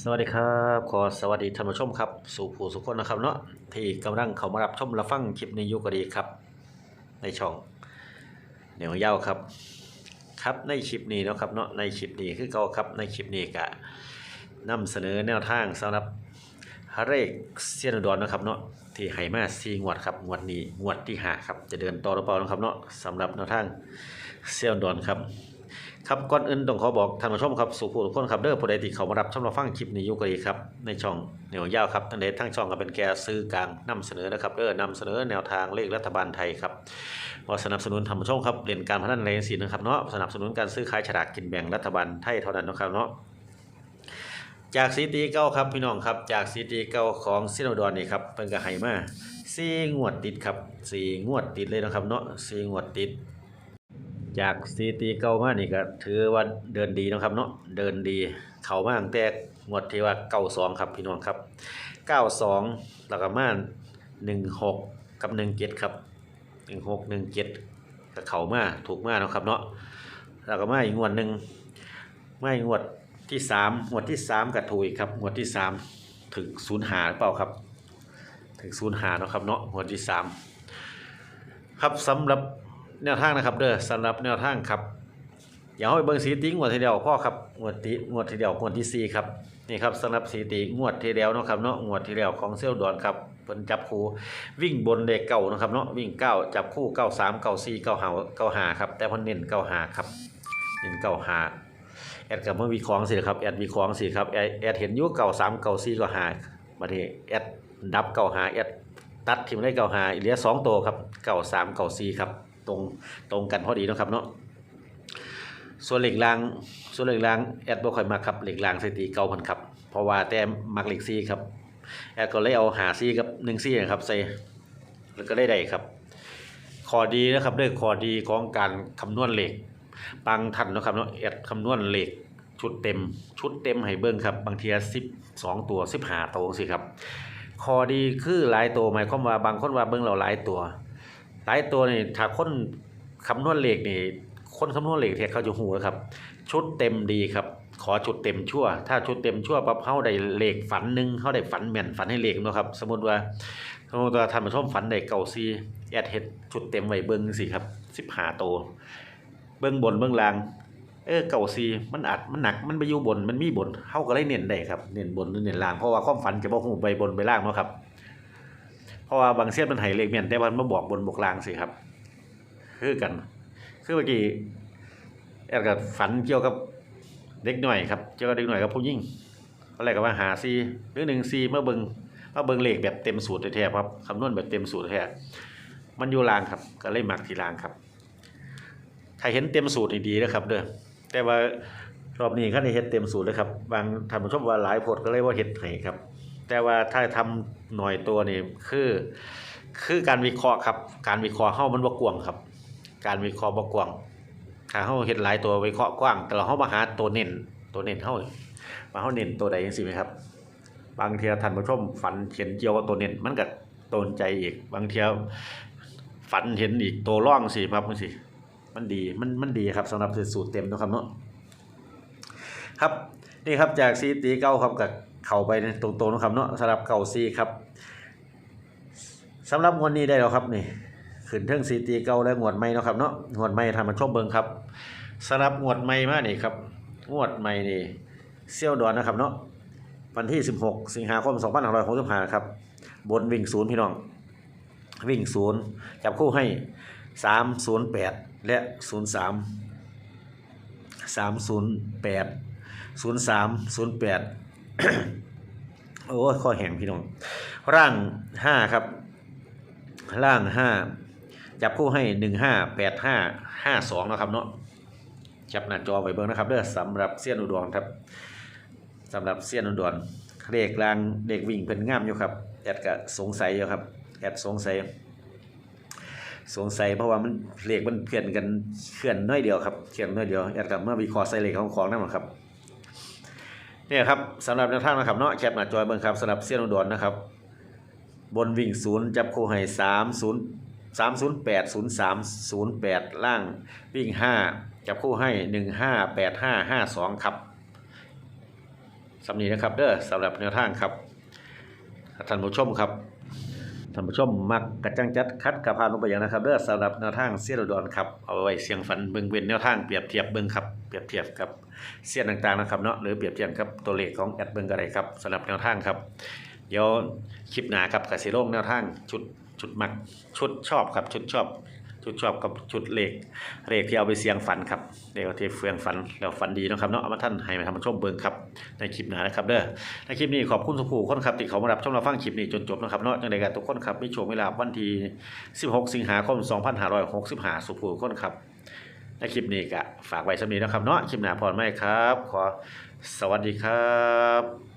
สวัสดีครับ ขอสวัสดีท่านผู้ชมครับ สู่ผู้สุขคนนะครับเนาะที่กำลังเข้ามารับชมรับฟังคลิปนี้อยู่ก็ดีครับ ในช่องเหนียวยาวครับ ครับในคลิปนี้เนาะครับเนาะในคลิปนี้คือเก่าครับในคลิปนี้ก็นำเสนอแนวทางสำหรับฮาเรกเซียนดรนนะครับเนาะที่ให้มาซีงวดครับงวดนี้งวดที่ห้าครับจะเดินต่อหรือเปล่านะครับเนาะสำหรับแนวทางเซียนดอุดรครับ ครับก่อนอื่นต้องขอบอกท่านผู้ชมครับสู่ผู้ทุกคนครับเด้อผู้ใดที่เขามารับชมรับฟังคลิปนี้อยู่ก็ดีครับในช่องเหนียวยาวครับทั้งใดทั้งช่องก็เป็นแก่ซื้อกลางนำเสนอนะครับเด้อนำเสนอแนวทางเลขรัฐบาลไทยครับว่าสนับสนุนท่านผู้ชมครับเรียนการพนันในสินนะครับเนาะสนับสนุนการซื้อขายฉลากกินแบ่งรัฐบาลไทยเท่านั้นนะครับเนาะจากสีตีเก้าครับพี่น้องครับจากสีตีเก้าของซิโนดอนนี่ครับเพิ่นก็ให้มาสี่งวดติดครับสี่งวดติดเลยนะครับเนาะสี่งวดติด จากซีตีเก่ามานี่ก็ถือว่าเดินดีนะครับเนาะเดินดี เข้ามาตั้งแต่งวดที่ว่าเก้าสองครับพี่น้องครับเก้าสองแล้วก็มาหนึ่งหกกับหนึ่งเจ็ดครับหนึ่งหกหนึ่งเจ็ดก็เข้ามาถูกมาเนะครับเนาะแล้วก็มาอีกงวดหนึ่งมาอีกงวดที่สามงวดที่สามก็ถูกครับงวดที่สามถึงศูนย์หาหรือเปล่าครับ ถึงศูนย์หาเนาะครับเนาะงวดที่สามครับสำหรับ แนวทางนะครับเด้อสำหรับแนวทางครับอย่าเอาไปเบิ่งสีติงวดทีเดียวพ่อครับงวดติงวดทีเดียวงวดที่สี่ครับนี่ครับสำหรับสีติงวดทีเดียวเนาะครับเนาะงวดทีเดียวของเซลดอนครับเพิ่นจับคู่วิ่งบนเด็กเก่านะครับเนาะวิ่งเก้าจับคู่เก้าสามเก้าสี่เก้าหาเก้าหาครับแต่เพิ่นเน้นเก้าหาครับเน้นเก้าหาแอดกับเมื่อวิเคราะห์สิครับแอดวิเคราะห์สิครับแอดแอดเห็นอยู่เก้าสามเก้าสี่เก้าหาบัดนี้แอดดับเก้าหาแอดตัดทิมได้เก้าหาเหลือสองตัวครับเก้าสามเก้าสี่ครับ ตรงตรงกันพอดีนะครับเนาะส่วนเหล็กราง ส่วนเหล็กรางแอดบ่ค่อยมาครับเหล็กรางสถิติเก่าพันครับเพราะว่าแต่มักเหล็กซีครับแอดก็เลยเอาหาซีกับหนึ่งซีนะครับใส่แล้วก็ได้ได้ครับขอดีนะครับเด้วยขอดีของการคำนวณเหล็กบางท่านนะครับเนาะแอดคำนวณเหล็กชุดเต็มชุดเต็มให้เบิ่งครับบางทีสิบสองตัวสิบห้าตัวสิครับขอดีคือหลายตัวหมายความว่าบางคนว่าเบิ่งเราหลายตัว หลายตัวนี่ถ้าคนคำนวณเลขนี่คนคำนวณเลขเทเขาจะหูนะครับ ชุดเต็มดีครับ ขอชุดเต็มชั่ว ถ้าชุดเต็มชั่วปั๊บเขาได้เลขฝันหนึ่งเขาได้ฝันแม่นฝันให้เลขเนะครับ สมมติว่าสมมติว่าท่านผู้ชมฝันได้เก่าซีแอดเฮ็ดชุดเต็มไว้เบิ้งสิครับสิบหาตัวเบิ้งบนเบิ้งล่างเออเก่าซีมันอัดมันหนักมันไปอยู่บนมันมีบนเขาก็เลยเน้นได้ครับเน้นบนหรือเน้นล่างเพราะว่าความฝันจะบอกหูไปบนไปล่างเนาะครับ เพราะว่าบางเส้นมันไห้เลขเมียนแต่ว่ามันมาบอกบนบอกลางสิครับ คือกัน คือเมื่อกี้แอดกับฝันเกี่ยวกับเด็กหน่อยครับเกี่ยวกับเด็กหน่อยกับผู้ยิ่งก็เลยกับว่าหาซีหรือหนึ่งซีเมื่อเบิงมาเบิงเลขแบบเต็มสูตรแท้ครับคำนวณแบบเต็มสูตรแท้มันอยู่ลางครับ ก็เลยหมักที่ลางครับ ถ้าเห็นเต็มสูตรดีนะครับเด้อแต่ว่ารอบนี้ก็ได้เห็นเต็มสูตรเลยครับบางท่านผู้ชมว่าหลายโพดก็เลยว่าเห็ดให้ครับ แต่ว่าถ้าทำหน่อยตัวนี่คือ คือการวิเคราะห์ครับ การวิเคราะห์เฮามันบกวงครับ การวิเคราะห์บกวงถ้าเฮาเฮ็ดหลายตัววิเคราะห์กว้าง แต่เราเฮามาหาตัวเน้นตัวเน้นเฮานี่ว่าเฮาเน้นตัวใดจังซี่ไหมครับ บางเทีท่านผู้ชมฝันเห็นเกี่ยวกับตัวเน้นมันก็โดนใจอีก บางเทีฝันเห็นอีกตัวร่องสิครับมันสิมันดีมันมันดีครับสำหรับสูตรเต็มนะครับเนาะครับนี่ครับจากซีตีเก้าครับกับ เข้าไปตรงๆนะครับเนาะสำหรับเก่าซีครับสำหรับงวดนี้ได้แล้วครับนี่ขึ้นเทิงซีตีเก่าและงวดใหม่เนาะครับเนาะงวดใหม่ทำมาชมเบิงครับสำหรับงวดใหม่มานี่ครับงวดใหม่นี่เซี่ยวดอนนะครับเนาะวันที่ 16 สิงหาคม2565ครับบนวิ่งศูนย์พี่น้อง วิ่งศูนย์จับคู่ให้ 308 และ 03 308 03 08 โอ้ข้อแห้งพี่น้องร่างห้าครับ ร่างห้าจับคู่ให้หนึ่งห้าแปดห้าห้าสองนะครับเนาะจับหน้าจอไว้เบิ่งนะครับเด้อสำหรับเสี้ยนอุดรครับสำหรับเสี้ยนอุดรเลขรางเด็กวิ่งเป็นง่ามอยู่ครับแอดก็สงสัยอยู่ครับแอดสงสัยสงสัยเพราะว่ามันเลขมันเพื่อนกันเคลื่อนน้อยเดียวครับเคลื่อนน้อยเดียวแอดกับเมื่อวิเคราะห์ใส่เลขของของนั่นแหละครับ เนี่ยครับสำหรับแนวทางนะครับเนาะแคปหน้าจอยเบิ่งครับสำหรับเซียนอุดรนะครับ บนวิ่งศูนย์จับคู่ให้สามศูนย์สามศูนย์แปดศูนย์สามศูนย์แปดล่างวิ่งห้าจับคู่ให้หนึ่งห้าแปดห้าห้าสองครับสำนีนะครับเด้อสำหรับแนวทางครับท่านผู้ชมครับ ท่านผู้ชมมักกระจังจัดคัดกระพานลงไปอย่างนะครับเด้อสำหรับแนวทางเสียดอนครับเอาไว้เสียงฝันเบิ่งเว้นแนวทางเปรียบเทียบเบิ่งครับเปรียบเทียบกับเสี้ยนต่างๆนะครับเนาะหรือเปรียบเทียบกับตัวเลขของแอดเบิ่งก็ได้ครับสำหรับแนวทางครับเดี๋ยวคลิปหน้าครับกสิโลกแนวทางชุดชุดมักชุดชอบครับชุดชอบ ชุดชอบกับชุดเลขเลขที่เอาไปเสียงฝันครับเลขที่เฟืองฝันแล้วฝันดีนะครับเนาะเอามาท่านให้มาทำมาชมเบิ่งครับในคลิปหน้านะครับเด้อในคลิปนี้ขอบคุณทุกผู้คนครับที่เขามารับชมรับฟังคลิปนี้จนจบนะครับเนาะจังไดกันทุกคนครับมีโชว์เวลาวันที่ 16 สิงหาคม 2565 สุขผู้คนครับในคลิปนี้ก็ฝากไว้สำนี้นะครับเนาะคลิปหน้าพรไหมครับ ขอสวัสดีครับ